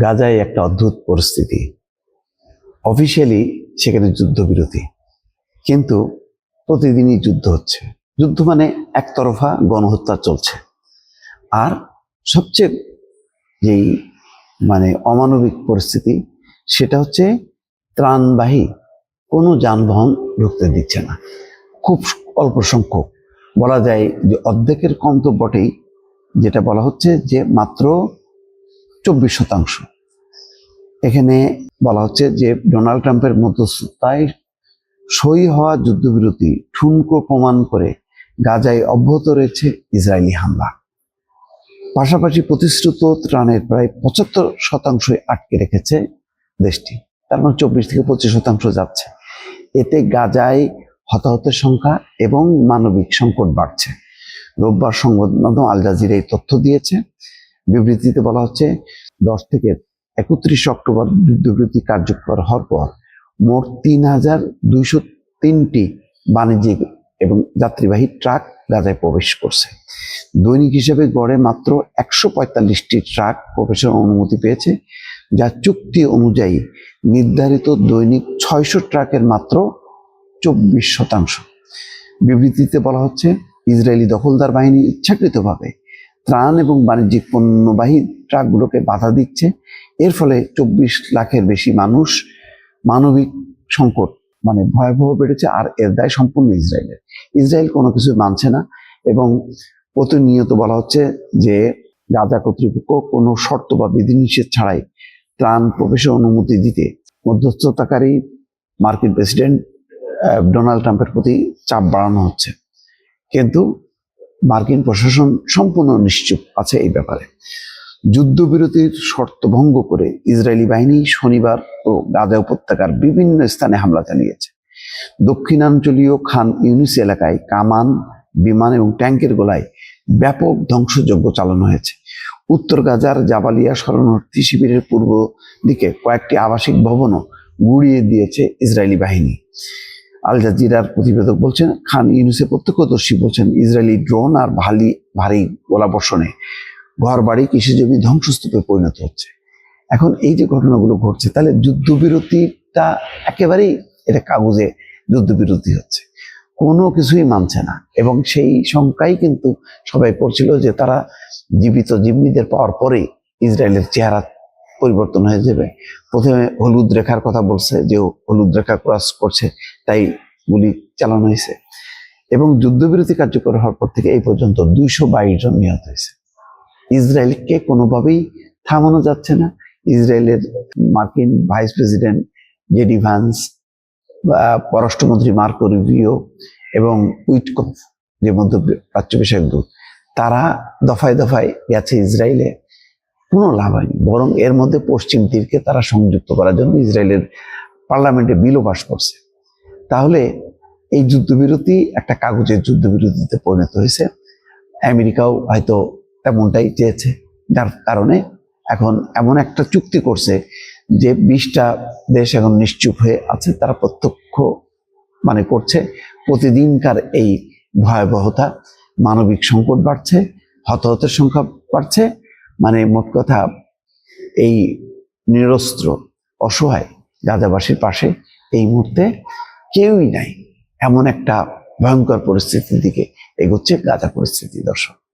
গাজায় একটা অদ্ভুত পরিস্থিতি। অফিসিয়ালি সেখানে যুদ্ধবিরতি। কিন্তু প্রতিদিনই যুদ্ধ হচ্ছে। যুদ্ধ মানে একতরফা গণহত্যা চলছে। আর সবচেয়ে যেই মানে অমানবিক পরিস্থিতি, সেটা হচ্ছে ত্রাণবাহী কোনো যানবাহন ঢুকতে দিচ্ছে না। খুব অল্প সংখ্যক। বলা যায় যে অর্ধেকের কম তো বটেই। যেটা বলা হচ্ছে যে মাত্র চব্বিশ শতাংশ। এখানে বলা হচ্ছে যে ডোনাল্ড ট্রাম্পের মধ্যস্থতায় সই হওয়া যুদ্ধবিরতি ঠুনকো প্রমাণ করে গাজায় অব্যাহত রয়েছে ইসরায়েলি হামলা। পাশাপাশি প্রতিশ্রুত ত্রাণের প্রায় পঁচাত্তর শতাংশই আটকে রেখেছে দেশটি। তার মানে চব্বিশ থেকে পঁচিশ শতাংশ যাচ্ছে। এতে গাজায় হতাহতের সংখ্যা এবং মানবিক সংকট বাড়ছে। রোববার সংবাদ মাধ্যম আল জাজিরা এই তথ্য দিয়েছে। বিবৃতিতে বলা হচ্ছে, দশ থেকে একত্রিশ অক্টোবর যুদ্ধবিরতি কার্যকর হওয়ার পর মোট তিন হাজার দুইশো তিনটি বাণিজ্যিক এবং যাত্রীবাহী ট্রাক গাজায় প্রবেশ করছে। দৈনিক হিসেবে গড়ে মাত্র একশো পঁয়তাল্লিশটি ট্রাক প্রবেশের অনুমতি পেয়েছে, যা চুক্তি অনুযায়ী নির্ধারিত দৈনিক ছয়শো ট্রাকের মাত্র চব্বিশ শতাংশ। বিবৃতিতে বলা হচ্ছে, ইসরায়েলি দখলদার বাহিনী ইচ্ছাকৃতভাবে ত্রাণ এবং বাণিজ্যিক পণ্যবাহী ট্রাকগুলোকে বাধা দিচ্ছে। এর ফলে চব্বিশ লাখের বেশি মানুষ মানবিক সংকট মানে ভয়াবহ বেড়েছে আর এর দায় সম্পূর্ণ ইসরায়েলের। ইসরায়েল কোনো কিছু মানছে না এবং প্রতিনিয়ত বলা হচ্ছে যে গাজা কর্তৃপক্ষ কোনো শর্ত বা বিধিনিষেধ ছাড়াই ত্রাণ প্রবেশের অনুমতি দিতে মধ্যস্থতাকারী মার্কিন প্রেসিডেন্ট ডোনাল্ড ট্রাম্পের প্রতি চাপ বাড়ানো হচ্ছে। কিন্তু মার্কিন প্রশাসন সম্পূর্ণ নিশ্চুপ আছে এই ব্যাপারে। যুদ্ধবিরতির শর্ত ভঙ্গ করে ইসরায়েলি বাহিনী শনিবার ও গাজা উপত্যকার বিভিন্ন স্থানে হামলা চালিয়েছে। দক্ষিণাঞ্চলীয় খান ইউনিস এলাকায় কামান, বিমান এবং ট্যাঙ্কের গোলায় ব্যাপক ধ্বংসযজ্ঞ চালানো হয়েছে। উত্তর গাজার জাবালিয়া শরণার্থী শিবিরের পূর্ব দিকে কয়েকটি আবাসিক ভবনও গুড়িয়ে দিয়েছে ইসরায়েলি বাহিনী। আল জাজিরার প্রতিবেদক বলছেন, খান ইউনুসের প্রত্যক্ষদর্শী বলছেন, ইসরায়েলি ড্রোন আর ভারী ভারী গোলাবর্ষণে ঘর বাড়ি কৃষিজমি ধ্বংসস্তূপে পরিণত হচ্ছে। এখন এই যে ঘটনাগুলো ঘটছে, তাহলে যুদ্ধবিরতিটা একেবারেই এটা কাগজে যুদ্ধবিরতি হচ্ছে। কোনো কিছুই মানছে না এবং সেই শঙ্কাই কিন্তু সবাই করছিল যে তারা জীবিত জিম্মিদের পাওয়ার পরে ইসরায়েলের চেহারা পরিবর্তন হয়ে যাবে। প্রথমে হলুদ রেখার কথা বলছে যে হলুদ রেখা ক্রস করছে, তাই গুলি চালানো হয়েছে। এবং যুদ্ধবিরতি কার্যকর হওয়ার পর থেকে এই পর্যন্ত দুইশো বাইশ জন নিহত হয়েছে। ইসরায়েলকে কোনোভাবেই থামানো যাচ্ছে না। ইসরায়েলের মার্কিন ভাইস প্রেসিডেন্ট জেডি ভান্স বা পররাষ্ট্রমন্ত্রী মার্কো রিভিও এবং উইটকফ, যে মধ্যপ্রাচ্য বিষয়ক দূত তারা দফায় দফায় গেছে ইসরায়েলে। কোনো লাভ হয়নি। বরং এর মধ্যে পশ্চিম তীরকে তারা সংযুক্ত করার জন্য ইসরায়েলের পার্লামেন্টে বিলও পাস করছে। তাহলে এই যুদ্ধবিরতি একটা কাগজের যুদ্ধবিরতিতে পরিণত হয়েছে। আমেরিকাও হয়তো তেমনটাই চেয়েছে। যার কারণে এখন এমন একটা চুক্তি করছে যে বিশটা দেশ এখন নিশ্চুপ হয়ে আছে, তারা প্রত্যক্ষ মানে করছে। প্রতিদিনকার এই ভয়াবহতা, মানবিক সংকট বাড়ছে, হতাহতের সংখ্যা বাড়ছে মানে মোট কথা, এই নিরস্ত্র, অসহায় গাজাবাসীর পাশে এই মুহূর্তে কেউই নাই। এমন একটা ভয়ঙ্কর পরিস্থিতির দিকে এগোচ্ছে গাজা পরিস্থিতি দর্শক।